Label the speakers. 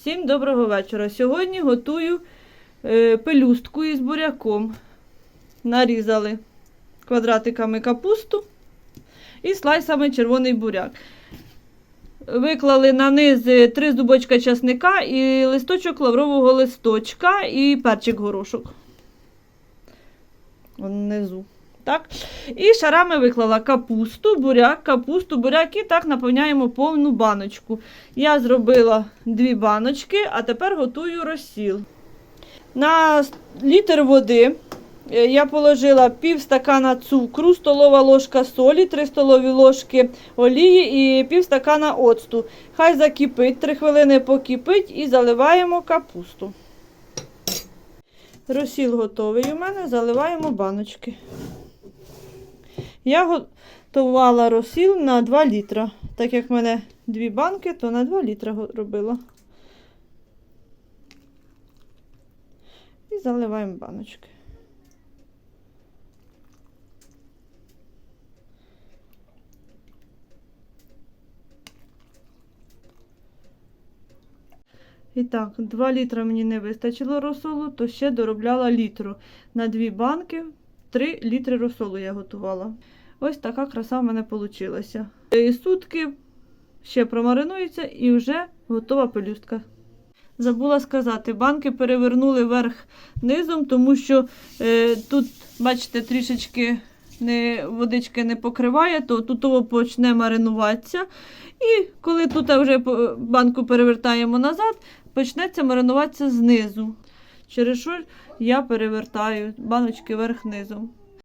Speaker 1: Всім доброго вечора. Сьогодні готую е, пелюстку із буряком. Нарізали квадратиками капусту і слайсами червоний буряк. Виклали на низ три зубочка часника і листочок лаврового листочка і перчик горошок. Внизу. Так? І шарами виклала капусту, буряк, капусту, буряк і так наповняємо повну баночку. Я зробила дві баночки, а тепер готую розсіл. На літр води е, я положила пів стакана цукру, столова ложка солі, 3 столові ложки олії і пів стакана оцту. Хай закипить, 3 хвилини покипить і заливаємо капусту. Розсіл готовий у мене, заливаємо баночки. Я готувала розсіл на 2 літра. Так як в мене дві банки, то на 2 літра робила. І заливаємо баночки. І так, 2 літра мені не вистачило розсолу, то ще доробляла літру. На дві банки 3 літри розсолу я готувала. Ось така краса в мене вийшла. І сутки ще промаринується і вже готова пелюстка. Забула сказати, банки перевернули вверх низом, тому що е, тут, бачите, трішечки не, водички не покриває, то тут почне маринуватися. І коли тут вже банку перевертаємо назад, почнеться маринуватися знизу. Через що я перевертаю баночки вверх низом.